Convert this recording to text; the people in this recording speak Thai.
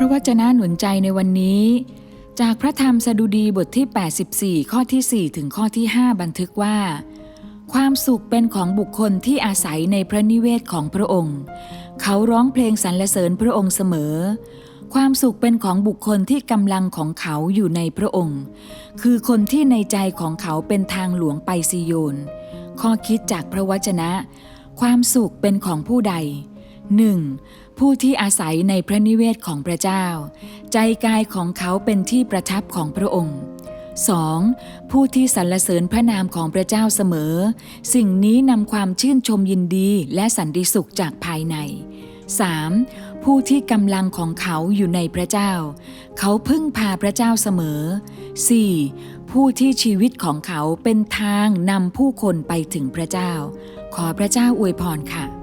ระวจนะหนุนใจในวันนี้ จากพระธรรมสดุดีบทที่ 84 ข้อที่ 4 ถึงข้อที่ 5 บันทึกว่า ความสุขเป็นของบุคคลที่อาศัยในพระนิเวศของพระองค์ เขาร้องเพลงสรรเสริญพระองค์เสมอ ความสุขเป็นของบุคคลที่กำลังของเขาอยู่ในพระองค์ คือคนที่ในใจของเขาเป็นทางหลวงไปซิโยนข้อคิดจากพระวจนะ ความสุขเป็นของผู้ใด 1. ผู้ที่อาศัยในพระนิเวศของพระเจ้า ใจกายของเขาเป็นที่ประทับของพระองค์ 2. ผู้ที่สรรเสริญพระนามของพระเจ้าเสมอ สิ่งนี้นำความชื่นชมยินดีและสันติสุขจากภายใน 3. ผู้ที่กำลังของเขาอยู่ในพระเจ้า เขาพึ่งพาพระเจ้าเสมอ 4. ผู้ที่ชีวิตของเขาเป็นทางนำผู้คนไปถึงพระเจ้า ขอพระเจ้าอวยพรค่ะ